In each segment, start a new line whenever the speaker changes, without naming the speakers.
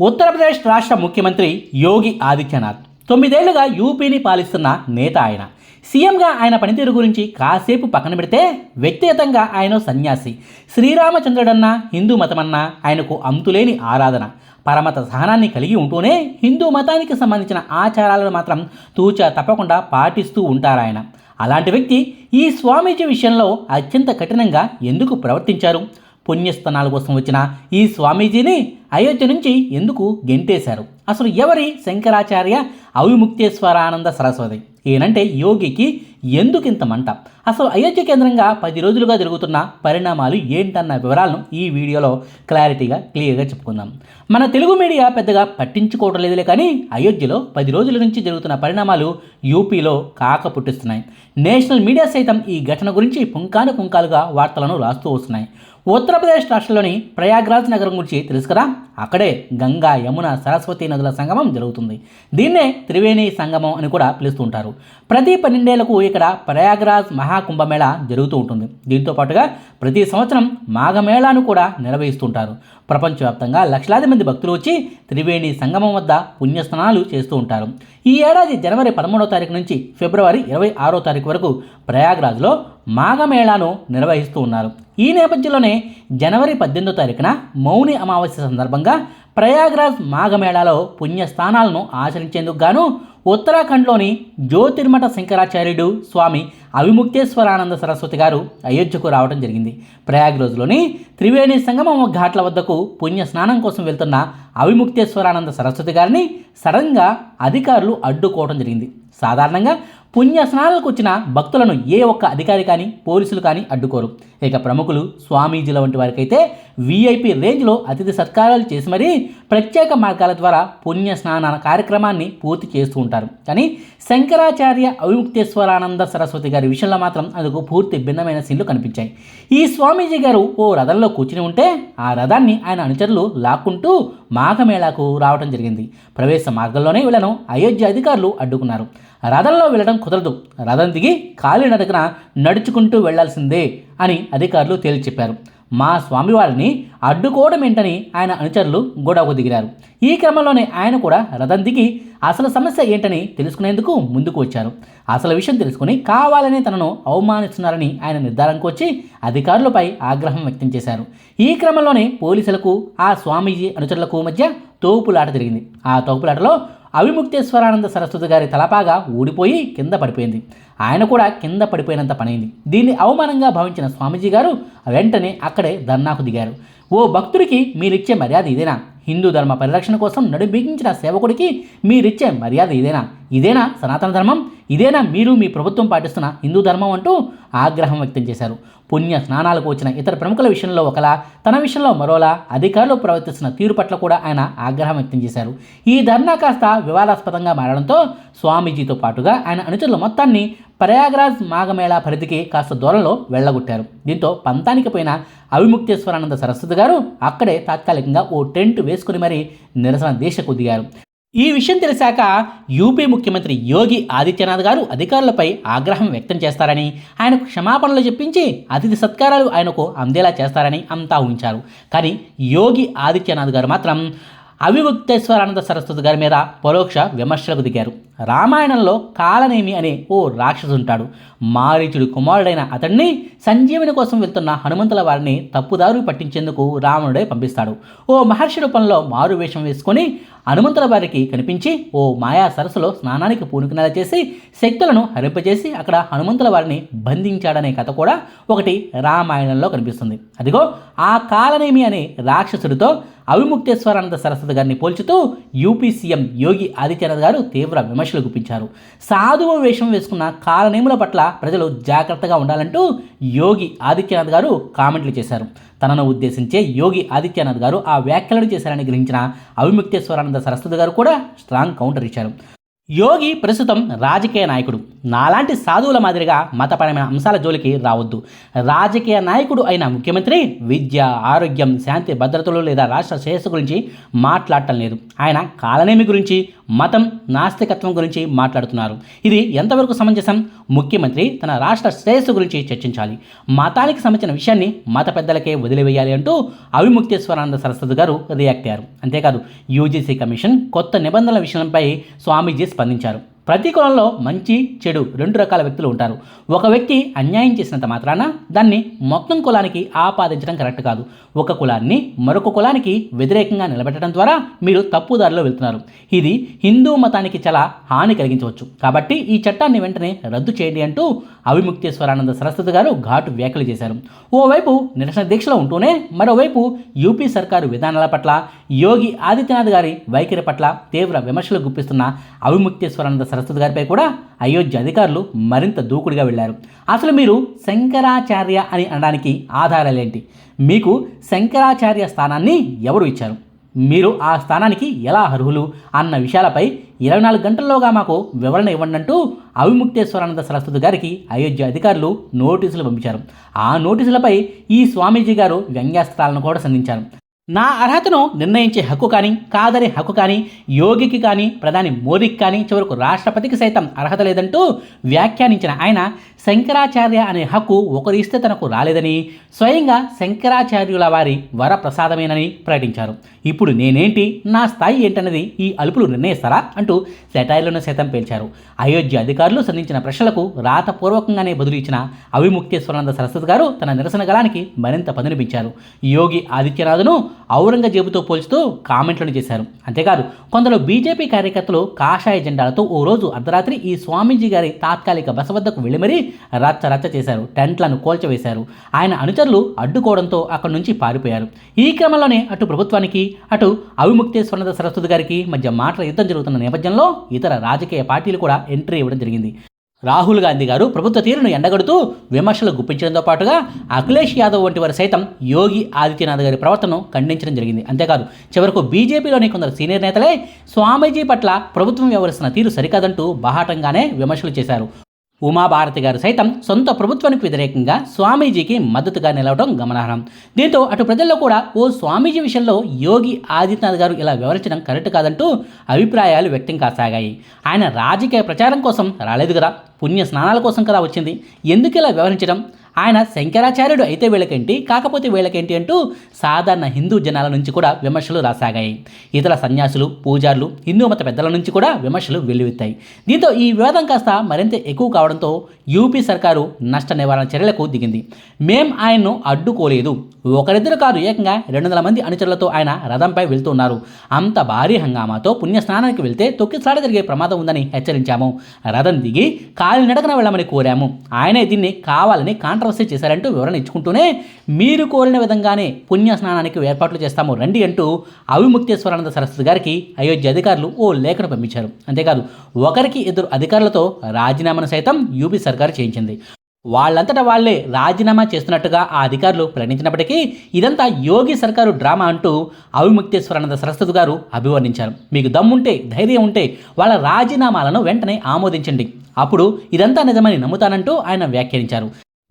ఉత్తరప్రదేశ్ రాష్ట్ర ముఖ్యమంత్రి యోగి ఆదిత్యనాథ్. తొమ్మిదేళ్ళుగా యూపీని పాలిస్తున్న నేత ఆయన. సీఎంగా ఆయన పనితీరు గురించి కాసేపు పక్కన పెడితే వ్యక్తిగతంగా ఆయన సన్యాసి. శ్రీరామచంద్రుడన్న హిందూ మతమన్నా ఆయనకు అంతులేని ఆరాధన. పరమత సహనాన్ని కలిగి ఉంటూనే హిందూ మతానికి సంబంధించిన ఆచారాలను మాత్రం తూచా తప్పకుండా పాటిస్తూ ఉంటారాయన. అలాంటి వ్యక్తి ఈ స్వామీజీ విషయంలో అత్యంత కఠినంగా ఎందుకు ప్రవర్తించారు? పుణ్యస్థానాల కోసం వచ్చిన ఈ స్వామీజీని అయోధ్య నుంచి ఎందుకు గెంటేశారు? అసలు ఎవరి శంకరాచార్య అవిముక్తేశ్వరానంద సరస్వతి? ఈయనంటే యోగికి ఎందుకు ఇంత మంట? అసలు అయోధ్య కేంద్రంగా పది రోజులుగా జరుగుతున్న పరిణామాలు ఏంటన్న వివరాలను ఈ వీడియోలో క్లారిటీగా క్లియర్గా చెప్పుకుందాం. మన తెలుగు మీడియా పెద్దగా పట్టించుకోవడం లేదులే కానీ అయోధ్యలో పది రోజుల నుంచి జరుగుతున్న పరిణామాలు యూపీలో కాక పుట్టిస్తున్నాయి నేషనల్ మీడియా సైతం ఈ ఘటన గురించి పుంకాను పుంకాలుగా వార్తలను రాస్తూ వస్తున్నాయి. ఉత్తరప్రదేశ్ రాష్ట్రంలోని ప్రయాగ్రాజ్ నగరం గురించి తెలుసుకురా. అక్కడే గంగా యమున సరస్వతి నదుల సంగమం జరుగుతుంది. దీన్నే త్రివేణి సంగమం అని కూడా పిలుస్తుంటారు. ప్రతి పన్నెండేళ్ళకు ఇక్కడ ప్రయాగ్రాజ్ మహాకుంభమేళ జరుగుతూ ఉంటుంది. దీంతో పాటుగా ప్రతి సంవత్సరం మాఘమేళాను కూడా నిర్వహిస్తుంటారు. ప్రపంచవ్యాప్తంగా లక్షలాది మంది భక్తులు వచ్చి త్రివేణి సంగమం వద్ద పుణ్యస్నానాలు చేస్తూ ఉంటారు. ఈ ఏడాది జనవరి పదమూడవ తారీఖు నుంచి ఫిబ్రవరి ఇరవై ఆరో తారీఖు వరకు ప్రయాగ్రాజ్లో మాఘమేళాను నిర్వహిస్తూ ఉన్నారు. ఈ నేపథ్యంలోనే జనవరి పద్దెనిమిదో తారీఖున మౌని అమావాస్య సందర్భంగా ప్రయాగ్రాజ్ మాఘమేళాలో పుణ్యస్థానాలను ఆచరించేందుకు గాను ఉత్తరాఖండ్లోని జ్యోతిర్మఠ శంకరాచార్యుడు స్వామి అవిముక్తేశ్వరానంద సరస్వతి గారు అయోధ్యకు రావడం జరిగింది. ప్రయాగ్రాజ్లోని త్రివేణి సంగమం ఘాట్ల వద్దకు పుణ్య స్నానం కోసం వెళ్తున్న అవిముక్తేశ్వరానంద సరస్వతి గారిని సడన్గా అధికారులు అడ్డుకోవడం జరిగింది. సాధారణంగా పుణ్య స్నానాలకు వచ్చిన భక్తులను ఏ ఒక్క అధికారి కానీ పోలీసులు కానీ అడ్డుకోరు. ఇక ప్రముఖులు స్వామీజీల వంటి వారికైతే వీఐపీ రేంజ్లో అతిథి సత్కారాలు చేసి మరీ ప్రత్యేక మార్గాల ద్వారా పుణ్య స్నాన కార్యక్రమాన్ని పూర్తి చేస్తూ ఉంటారు. కానీ శంకరాచార్య అవిముక్తేశ్వరానంద సరస్వతి గారి విషయంలో మాత్రం అందుకు పూర్తి భిన్నమైన సీన్లు కనిపించాయి. ఈ స్వామీజీ గారు ఓ రథంలో కూర్చుని ఉంటే ఆ రథాన్ని ఆయన అనుచరులు లాక్కుంటూ మాఘమేళాకు రావడం జరిగింది. ప్రవేశ మార్గంలోనే వీళ్ళను అయోధ్య అధికారులు అడ్డుకున్నారు. రథంలో వెళ్ళడం కుదరదు. రథం దిగి కాలినడకన నడుచుకుంటూ వెళ్ళాల్సిందే అని అధికారులు తేల్చిప్పారు మా మా స్వామివారిని అడ్డుకోవడం ఏంటని ఆయన అనుచరులు గొడవకు దిగిరారు. ఈ క్రమంలోనే ఆయన కూడా రథం దిగి అసలు సమస్య ఏంటని తెలుసుకునేందుకు ముందుకు వచ్చారు. అసలు విషయం తెలుసుకుని కావాలని తనను అవమానిస్తున్నారని ఆయన నిర్ధారణకు వచ్చి అధికారులపై ఆగ్రహం వ్యక్తం చేశారు. ఈ క్రమంలోనే పోలీసులకు ఆ స్వామీజీ అనుచరులకు మధ్య తోపులాట జరిగింది. ఆ తోపులాటలో అవిముక్తేశ్వరానంద సరస్వతి గారి తలపాగా ఊడిపోయి కింద పడిపోయింది. ఆయన కూడా కింద పడిపోయినంత పనైంది. దీన్ని అవమానంగా భావించిన స్వామీజీ గారు వెంటనే అక్కడే ధర్నాకు దిగారు. ఓ భక్తుడికి మీరిచ్చే మర్యాద ఇదేనా? హిందూ ధర్మ పరిరక్షణ కోసం నడుబిగించిన సేవకుడికి మీరిచ్చే మర్యాద ఇదేనా? ఇదేనా సనాతన ధర్మం? ఇదేనా మీరు మీ ప్రభుత్వం పాటిస్తున్న హిందూ ధర్మం అంటూ ఆగ్రహం వ్యక్తం చేశారు. పుణ్య స్నానాలకు వచ్చిన ఇతర ప్రముఖుల విషయంలో ఒకలా తన విషయంలో మరోలా అధికారులు ప్రవర్తిస్తున్న తీరు పట్ల కూడా ఆయన ఆగ్రహం వ్యక్తం చేశారు. ఈ ధర్నా కాస్త వివాదాస్పదంగా మారడంతో స్వామీజీతో పాటుగా ఆయన అనుచరుల మొత్తాన్ని ప్రయాగ్రాజ్ మాఘమేళా పరిధికి కాస్త దూరంలో వెళ్ళగొట్టారు. దీంతో పంతానికి పోయిన అవిముక్తేశ్వరానంద సరస్వతి గారు అక్కడే తాత్కాలికంగా ఓ టెంట్ వేసుకుని మరీ నిరసన దీక్షకు దిగారు. ఈ విషయం తెలిసాక యూపీ ముఖ్యమంత్రి యోగి ఆదిత్యనాథ్ గారు అధికారులపై ఆగ్రహం వ్యక్తం చేస్తారని ఆయనకు క్షమాపణలు చెప్పించి అతిథి సత్కారాలు ఆయనకు అందేలా చేస్తారని అంతా ఊహించారు. కానీ యోగి ఆదిత్యనాథ్ గారు మాత్రం అవిముక్తేశ్వరానంద సరస్వతి గారి మీద పరోక్ష విమర్శలకు దిగారు. రామాయణంలో కాలనేమి అనే ఓ రాక్షసు ఉంటాడు. మారీచుడి కుమారుడైన అతన్ని సంజీవుని కోసం వెళ్తున్న హనుమంతుల వారిని తప్పుదారు పట్టించేందుకు రావణుడే పంపిస్తాడు. ఓ మహర్షి రూపంలో మారు వేషం వేసుకొని హనుమంతుల వారికి కనిపించి ఓ మాయా సరస్సులో స్నానానికి పూనుకునేలా చేసి శక్తులను హరింపజేసి అక్కడ హనుమంతుల వారిని బంధించాడనే కథ కూడా ఒకటి రామాయణంలో కనిపిస్తుంది. అదిగో ఆ కాలనేమి అనే రాక్షసుడితో అవిముక్తేశ్వరానంద సరస్వతి గారిని పోల్చుతూ యూపీ సీఎం యోగి ఆదిత్యనాథ్ గారు తీవ్ర విమర్శలు గుప్పించారు. సాధువు వేషం వేసుకున్న కాలనేముల పట్ల ప్రజలు జాగ్రత్తగా ఉండాలంటూ యోగి ఆదిత్యనాథ్ గారు కామెంట్లు చేశారు. తనను ఉద్దేశించే యోగి ఆదిత్యనాథ్ గారు ఆ వ్యాఖ్యలను చేశారని గ్రహించిన అవిముక్తేశ్వరానంద సరస్వతి గారు కూడా స్ట్రాంగ్ కౌంటర్ ఇచ్చారు. యోగి ప్రస్తుతం రాజకీయ నాయకుడు. నాలాంటి సాధువుల మాదిరిగా మతపరమైన అంశాల జోలికి రావద్దు. రాజకీయ నాయకుడు అయిన ముఖ్యమంత్రి విద్య ఆరోగ్యం శాంతి భద్రతలు లేదా రాష్ట్ర శ్రేయస్సు గురించి మాట్లాడటం లేదు. ఆయన కాలనేమి గురించి మతం నాస్తికత్వం గురించి మాట్లాడుతున్నారు. ఇది ఎంతవరకు సమంజసం? ముఖ్యమంత్రి తన రాష్ట్ర శ్రేయస్సు గురించి చర్చించాలి. మతానికి సంబంధించిన విషయాన్ని మత పెద్దలకే వదిలివేయాలి అంటూ అవిముక్తేశ్వరానంద సరస్వతి గారు రియాక్ట్ అయ్యారు. అంతేకాదు యూజీసీ కమిషన్ కొత్త నిబంధనల విషయంపై స్వామీజీ స్పందించారు. ప్రతి కులంలో మంచి చెడు రెండు రకాల వ్యక్తులు ఉంటారు. ఒక వ్యక్తి అన్యాయం చేసినంత మాత్రాన దాన్ని మొత్తం కులానికి ఆపాదించడం కరెక్ట్ కాదు. ఒక కులాన్ని మరొక కులానికి వ్యతిరేకంగా నిలబెట్టడం ద్వారా మీరు తప్పుదారిలో వెళ్తున్నారు. ఇది హిందూ మతానికి చాలా హాని కలిగించవచ్చు. కాబట్టి ఈ చట్టాన్ని వెంటనే రద్దు చేయండి అంటూ అవిముక్తేశ్వరానంద సరస్వతి గారు ఘాటు వ్యాఖ్యలు చేశారు. ఓవైపు నిరసన దీక్షలో ఉంటూనే మరోవైపు యూపీ సర్కారు విధానాల పట్ల యోగి ఆదిత్యనాథ్ గారి వైఖరి పట్ల తీవ్ర విమర్శలు గుప్పిస్తున్న అవిముక్తేశ్వరానంద సరస్వతి గారిపై కూడా అయోధ్య అధికారులు మరింత దూకుడుగా వెళ్ళారు అసలు మీరు శంకరాచార్య అని అనడానికి ఆధారాలేంటి? మీకు శంకరాచార్య స్థానాన్ని ఎవరు ఇచ్చారు? మీరు ఆ స్థానానికి ఎలా అర్హులు? అన్న విషయాలపై ఇరవై నాలుగు గంటల్లోగా మాకు వివరణ ఇవ్వండి అంటూ అవిముక్తేశ్వరానంద సరస్వతి గారికి అయోధ్య అధికారులు నోటీసులు పంపించారు. ఆ నోటీసులపై ఈ స్వామీజీ గారు వ్యంగ్యాస్త్రాలను కూడా సంధించారు. నా అర్హతను నిర్ణయించే హక్కు కానీ కాదనే హక్కు కానీ యోగికి కానీ ప్రధాని మోదీకి కానీ చివరకు రాష్ట్రపతికి సైతం అర్హత లేదంటూ వ్యాఖ్యానించిన ఆయన శంకరాచార్య అనే హక్కు ఒకరి ఇస్తే తనకు రాలేదని స్వయంగా శంకరాచార్యుల వారి వరప్రసాదమేనని ప్రకటించారు. ఇప్పుడు నేనేంటి నా స్థాయి ఏంటన్నది ఈ అలుపులు నిర్ణయిస్తారా అంటూ సెటైర్లను సైతం పేల్చారు. అయోధ్య అధికారులు సంధించిన ప్రశ్నలకు రాతపూర్వకంగానే బదులు ఇచ్చిన అవిముక్తేశ్వరానంద సరస్వతి గారు తన నిరసన గలానికి మరింత పదునిపించారు. యోగి ఆదిత్యనాథ్ను ఔరంగజేబుతో పోల్చుతూ కామెంట్లను చేశారు. అంతేకాదు కొందరు బీజేపీ కార్యకర్తలు కాషాయ జెండాలతో ఓ రోజు అర్ధరాత్రి ఈ స్వామీజీ గారి తాత్కాలిక బస వద్దకు వెళ్ళి మరీ రచ్చ రచ్చ చేశారు టెంట్లను కోల్చవేశారు. ఆయన అనుచరులు అడ్డుకోవడంతో అక్కడి నుంచి పారిపోయారు. ఈ క్రమంలోనే అటు ప్రభుత్వానికి అటు అవిముక్తేశ్వరనాథ సరస్వతి గారికి మధ్య మాటల యుద్ధం జరుగుతున్న నేపథ్యంలో ఇతర రాజకీయ పార్టీలు కూడా ఎంట్రీ ఇవ్వడం జరిగింది. రాహుల్ గాంధీ గారు ప్రభుత్వ తీరును ఎండగడుతూ విమర్శలు గుప్పించడంతో పాటుగా అఖిలేష్ యాదవ్ వంటి వారు సైతం యోగి ఆదిత్యనాథ్ గారి ప్రవర్తనను ఖండించడం జరిగింది. అంతేకాదు చివరకు బీజేపీలోని కొందరు సీనియర్ నేతలే స్వామీజీ పట్ల ప్రభుత్వం వ్యవహరిస్తున్న తీరు సరికాదంటూ బాహాటంగానే విమర్శలు చేశారు. ఉమాభారతి గారు సైతం సొంత ప్రభుత్వానికి వ్యతిరేకంగా స్వామీజీకి మద్దతుగా నిలవడం గమనార్హం. దీంతో అటు ప్రజల్లో కూడా ఓ స్వామీజీ విషయంలో యోగి ఆదిత్యనాథ్ గారు ఇలా వివరించడం కరెక్ట్ కాదంటూ అభిప్రాయాలు వ్యక్తం కాసాగాయి. ఆయన రాజకీయ ప్రచారం కోసం రాలేదు కదా పుణ్య స్నానాల కోసం కదా వచ్చింది. ఎందుకు ఇలా వ్యవహరించడం ఆయన శంకరాచార్యుడు అయితే వీళ్ళకేంటి? కాకపోతే వీళ్ళకేంటి అంటూ సాధారణ హిందూ జనాల నుంచి కూడా విమర్శలు రాసాగాయి. ఇతర సన్యాసులు పూజారులు హిందూ మత పెద్దల నుంచి కూడా విమర్శలు వెల్లువెత్తాయి. దీంతో ఈ వివాదం కాస్త మరింత ఎక్కువ కావడంతో యూపీ సర్కారు నష్ట నివారణ చర్యలకు దిగింది. మేం ఆయన్ను అడ్డుకోలేదు. ఒకరిద్దరు కాదు ఏకంగా రెండు వందల మంది అనుచరులతో ఆయన రథంపై వెళ్తున్నారు. అంత భారీ హంగామాతో పుణ్యస్నానానికి వెళ్తే తొక్కిసాడ జరిగే ప్రమాదం ఉందని హెచ్చరించాము. రథం దిగి కాలినడకన వెళ్ళమని కోరాము. ఆయనే దీన్ని కావాలని కాంట్రవర్సీ చేశారంటూ వివరణ ఇచ్చుకుంటూనే మీరు కోరిన విధంగానే పుణ్య స్నానానికి ఏర్పాట్లు చేస్తాము రండి అంటూ అవిముక్తేశ్వరానంద సరస్వతి గారికి అయోధ్య అధికారులు ఓ లేఖను పంపించారు. అంతేకాదు ఒకరికి ఇద్దరు అధికారులతో రాజీనామాను సైతం యూపీ సర్కారు చేయించింది. వాళ్ళంతటా వాళ్ళే రాజీనామా చేస్తున్నట్టుగా ఆ అధికారులు ప్రకటించినప్పటికీ ఇదంతా యోగి సర్కారు డ్రామా అంటూ అవిముక్తేశ్వరానంద సరస్వతి గారు అభివర్ణించారు. మీకు దమ్ముంటే ధైర్యం ఉంటే వాళ్ళ రాజీనామాలను వెంటనే ఆమోదించండి. అప్పుడు ఇదంతా నిజమని నమ్ముతానంటూ ఆయన వ్యాఖ్యానించారు.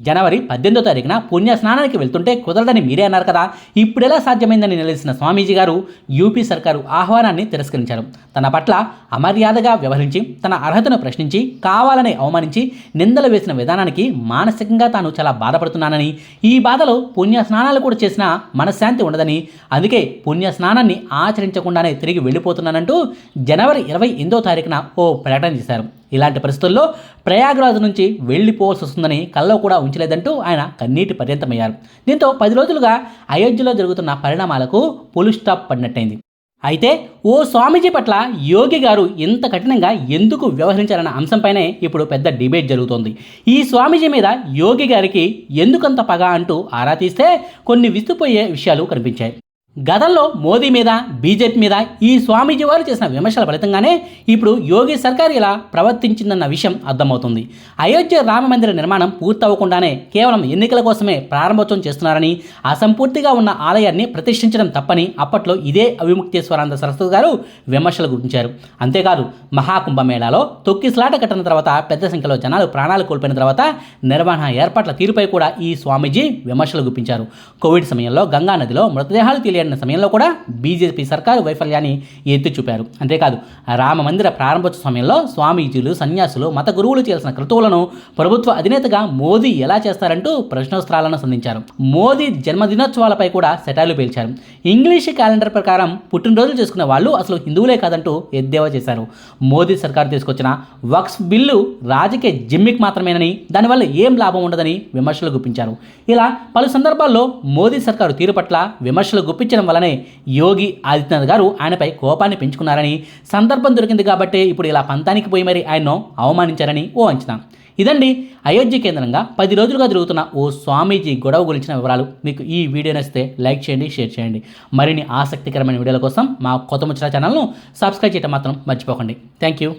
జనవరి పద్దెనిమిదో తారీఖున పుణ్య స్నానానికి వెళ్తుంటే కుదరదని మీరే అన్నారు కదా. ఇప్పుడెలా సాధ్యమైందని నిలదీసిన స్వామీజీ గారు యూపీ సర్కారు ఆహ్వానాన్ని తిరస్కరించారు. తన పట్ల అమర్యాదగా వ్యవహరించి తన అర్హతను ప్రశ్నించి కావాలని అవమానించి నిందలు వేసిన విధానానికి మానసికంగా తాను చాలా బాధపడుతున్నానని ఈ బాధలో పుణ్య స్నానాలు కూడా చేసినా మనశ్శాంతి ఉండదని అందుకే పుణ్య స్నానాన్ని ఆచరించకుండానే తిరిగి వెళ్ళిపోతున్నానంటూ జనవరి ఇరవై ఎనిమిదో తారీఖున ఓ ప్రకటన చేశారు. ఇలాంటి పరిస్థితుల్లో ప్రయాగ్రాజ్ నుంచి వెళ్ళిపోవాల్సి వస్తుందని కల్లో కూడా ఉంచలేదంటూ ఆయన కన్నీటి పర్యంతమయ్యారు. దీంతో పది రోజులుగా అయోధ్యలో జరుగుతున్న పరిణామాలకు పులు స్టాప్ పడినట్టయింది. అయితే ఓ స్వామీజీ పట్ల యోగి గారు ఇంత కఠినంగా ఎందుకు వ్యవహరించారన్న అంశంపైనే ఇప్పుడు పెద్ద డిబేట్ జరుగుతోంది. ఈ స్వామీజీ మీద యోగి గారికి ఎందుకంత పగ అంటూ ఆరా తీస్తే కొన్ని విస్తుపోయే విషయాలు కనిపించాయి. గతంలో మోదీ మీద బీజేపీ మీద ఈ స్వామీజీ వారు చేసిన విమర్శల ఫలితంగానే ఇప్పుడు యోగి సర్కార్ ఇలా ప్రవర్తించిందన్న విషయం అర్థమవుతుంది. అయోధ్య రామ మందిర నిర్మాణం పూర్తవ్వకుండానే కేవలం ఎన్నికల కోసమే ప్రారంభోత్సవం చేస్తున్నారని అసంపూర్తిగా ఉన్న ఆలయాన్ని ప్రతిష్ఠించడం తప్పని అప్పట్లో ఇదే అవిముక్తేశ్వరానంద సరస్వతి గారు విమర్శలు గురించారు. అంతేకాదు మహాకుంభమేళాలో తొక్కిసలాట కట్టిన తర్వాత పెద్ద సంఖ్యలో జనాలు ప్రాణాలు కోల్పోయిన తర్వాత నిర్వహణ ఏర్పాట్ల తీరుపై కూడా ఈ స్వామీజీ విమర్శలు గుప్పించారు. కోవిడ్ సమయంలో గంగా నదిలో మృతదేహాలు తెలియని సమయంలో కూడా బీజేపీ సర్కారు వైఫల్యాన్ని ఎత్తి చూపారు. అంతేకాదు రామ మందిర ప్రారంభోత్సవ సమయంలో స్వామీజీలు సన్యాసులు మత గురువులు చేసిన క్రతువులను ప్రభుత్వ అధినేతగా మోదీ ఎలా చేస్తారంటూ ప్రశ్నోత్తరాలను సంధించారు. మోదీ జన్మదినోత్సవాలపై కూడా సెటాలు పేల్చారు. ఇంగ్లీష్ క్యాలెండర్ ప్రకారం పుట్టినరోజులు చేసుకునే వాళ్ళు అసలు హిందువులే కాదంటూ ఎద్దేవా చేశారు. మోదీ సర్కారు తీసుకొచ్చిన వక్స్ బిల్లు రాజకీయ జిమ్మిక్ మాత్రమేనని దానివల్ల ఏం లాభం ఉండదని విమర్శలు గుప్పించారు. ఇలా పలు సందర్భాల్లో మోదీ సర్కారు తీరు పట్ల విమర్శలు గుప్పించడం వల్లనే యోగి ఆదిత్యనాథ్ గారు ఆయనపై కోపాన్ని పెంచుకున్నారని సందర్భం దొరికింది కాబట్టి ఇప్పుడు ఇలా పంతానికి పోయి మరి ఆయన్ను అవమానించారని ఓ అంచనా. ఇదండి అయోధ్య కేంద్రంగా పది రోజులుగా జరుగుతున్న ఓ స్వామీజీ గొడవ గురించిన వివరాలు. మీకు ఈ వీడియో నచ్చితే లైక్ చేయండి షేర్ చేయండి. మరిన్ని ఆసక్తికరమైన వీడియోల కోసం మా కొత్త ముచ్చట ఛానల్ను సబ్స్క్రైబ్ చేయడం మాత్రం మర్చిపోకండి. Thank you.